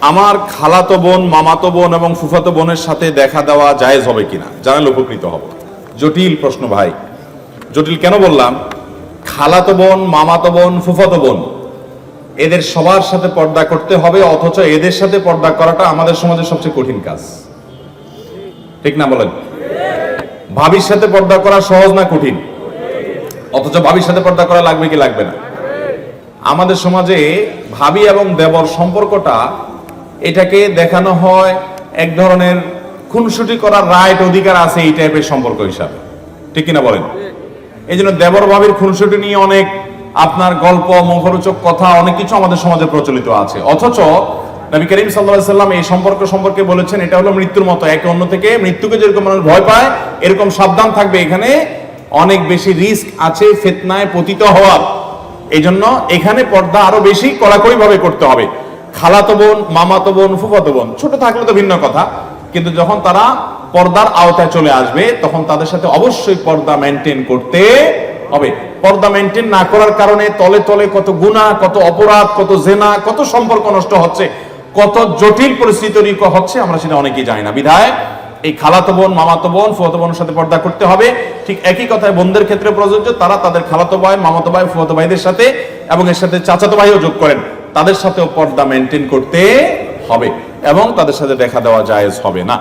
আমার খালাতো বোন, মামাতো বোন এবং ফুফাতো বোনের সাথে দেখা দেওয়া জায়েজ হবে কিনা? জানালে উপকৃত হব। জটিল প্রশ্ন ভাই। জটিল কেন বললাম? খালাতো বোন, মামাতো বোন, ফুফাতো বোন, এদের সবার সাথে পর্দা করতে হবে, অথচ এদের সাথে পর্দা করাটা আমাদের সমাজের সবচেয়ে কঠিন কাজ। ঠিক না বলেন? ভাবির সাথে পর্দা করা সহজ না কঠিন? অথচ ভাবির সাথে পর্দা করা লাগবে কি লাগবে না? আমাদের সমাজে ভাবি এবং দেবর সম্পর্কটা এটাকে দেখানো হয় এক ধরনের খুনসুটি করার রাইট অধিকার আছে এই টাইপের সম্পর্ক হিসাবে। ঠিক কিনা বলেন? এই জন্য দেবর ভাবির খুনসুটি নিয়ে অনেক আপনার গল্প, মুখরোচক কথা, অনেক কিছু আমাদের সমাজে প্রচলিত আছে। অথচ নবী করিম সাল্লাহ সাল্লাম এই সম্পর্ক সম্পর্কে বলেছেন, এটা হলো মৃত্যুর মতো। একে অন্য থেকে মৃত্যুকে যেরকম মানুষ ভয় পায়, এরকম সাবধান থাকবে। এখানে অনেক বেশি রিস্ক আছে, ফেতনায় পতিত হওয়ার। এই জন্য এখানে পর্দা আরও বেশি কড়াকড়ি ভাবে করতে হবে। খালাতো বোন, মামাতো বোন, ফুফাতো বোন, ছোট থাকলে তো ভিন্ন কথা, কিন্তু যখন তারা পর্দার আওতায় চলে আসবে, তখন তাদের সাথে অবশ্যই পর্দা মেনটেন করতে হবে। পর্দা মেনটেন না করার কারণে তলে তলে কত গুণা কত অপরাধ, কত জেনা, কত সম্পর্ক নষ্ট হচ্ছে, কত জটিল পরিস্থিতি হচ্ছে, আমরা সেটা অনেকেই জানি না। বিধায় এই খালাতো বোন, মামাতো বোন ফুয়াতো বোনের সাথে পর্দা করতে হবে। ঠিক একই কথায় বোনদের ক্ষেত্রে প্রযোজ্য, তারা তাদের খালাতো ভাই, মামাতো ভাই ফুয়াতো ভাইদের সাথে এবং এর সাথে চাচাতো ভাইও যোগ করেন। তাদের সাথেও পর্দা মেনটেন করতে হবে এবং তাদের সাথে দেখা দেওয়া জায়েজ হবে না।